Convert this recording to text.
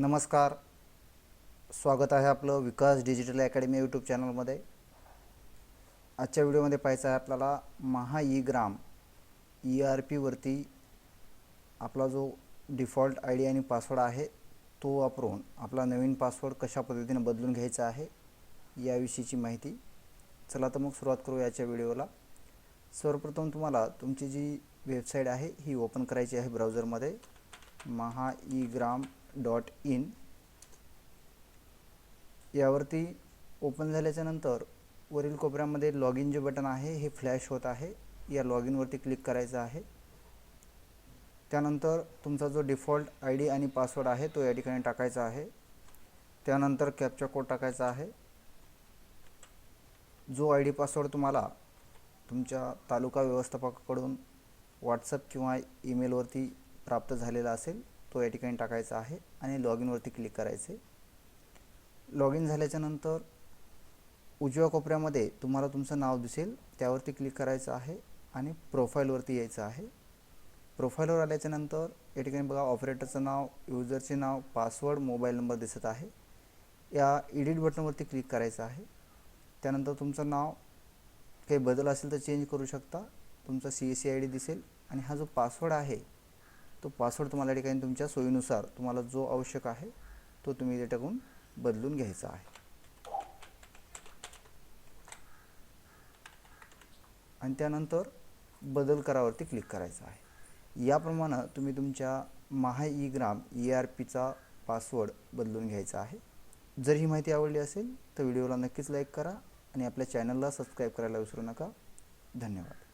नमस्कार. स्वागत आहे आपलं विकास डिजिटल अकॅडमी यूट्यूब चॅनलमध्ये. आजच्या व्हिडिओमध्ये पाहायचं आहे आपल्याला Maha e Gram E R पीवरती आपला जो डिफॉल्ट आय डी आणि पासवर्ड आहे तो वापरून आपला नवीन पासवर्ड कशा पद्धतीने बदलून घ्यायचा आहे याविषयीची माहिती. चला तर मग सुरुवात करू याच्या व्हिडिओला. सर्वप्रथम तुम्हाला तुमची जी वेबसाईट आहे ही ओपन करायची आहे ब्राउझरमध्ये. Maha E Gram dot in यावरती ओपन झाल्याच्यानंतर वरील कोपऱ्यामध्ये लॉग इन जे बटन आहे हे फ्लॅश होत आहे. या लॉग इनवरती क्लिक करायचं आहे. त्यानंतर तुमचा जो डिफॉल्ट आय डी आणि पासवर्ड आहे तो या ठिकाणी टाकायचा आहे. त्यानंतर कॅपचा कोड टाकायचा आहे. जो आय डी पासवर्ड तुम्हाला तुमच्या तालुका व्यवस्थापकाकडून व्हॉट्सअप किंवा ईमेलवरती प्राप्त झालेला असेल तो या ठिकाणी टाकायचा आहे आणि लॉग इनवरती क्लिक करायचे. लॉग इन झाल्याच्यानंतर उजव्या कोपऱ्यामध्ये तुम्हाला तुमचं नाव दिसेल त्यावरती क्लिक करायचं आहे आणि प्रोफाईलवरती यायचं आहे. प्रोफाईलवर आल्याच्यानंतर या ठिकाणी बघा ऑपरेटरचं नाव युजरचे नाव पासवर्ड मोबाईल नंबर दिसत आहे. या एडिट बटनवरती क्लिक करायचं आहे. त्यानंतर तुमचं नाव काही बदल असेल तर चेंज करू शकता. तुमचा C S C I D दिसेल आणि हा जो पासवर्ड आहे तो पासवर्ड तुम्हाला ठिकाणी तुमच्या सोयीनुसार तुम्हाला जो आवश्यक आहे तो तुम्ही इथे टाकून बदलून घ्यायचा आहे. आणि त्यानंतर बदल करावरती क्लिक करायचं आहे. याप्रमाणे तुम्ही तुमच्या Maha e Gram E R पीचा पासवर्ड बदलून घ्यायचा आहे. जर ही माहिती आवडली असेल तर व्हिडिओला नक्कीच लाईक करा आणि आपल्या चॅनलला सबस्क्राईब करायला विसरू नका. धन्यवाद.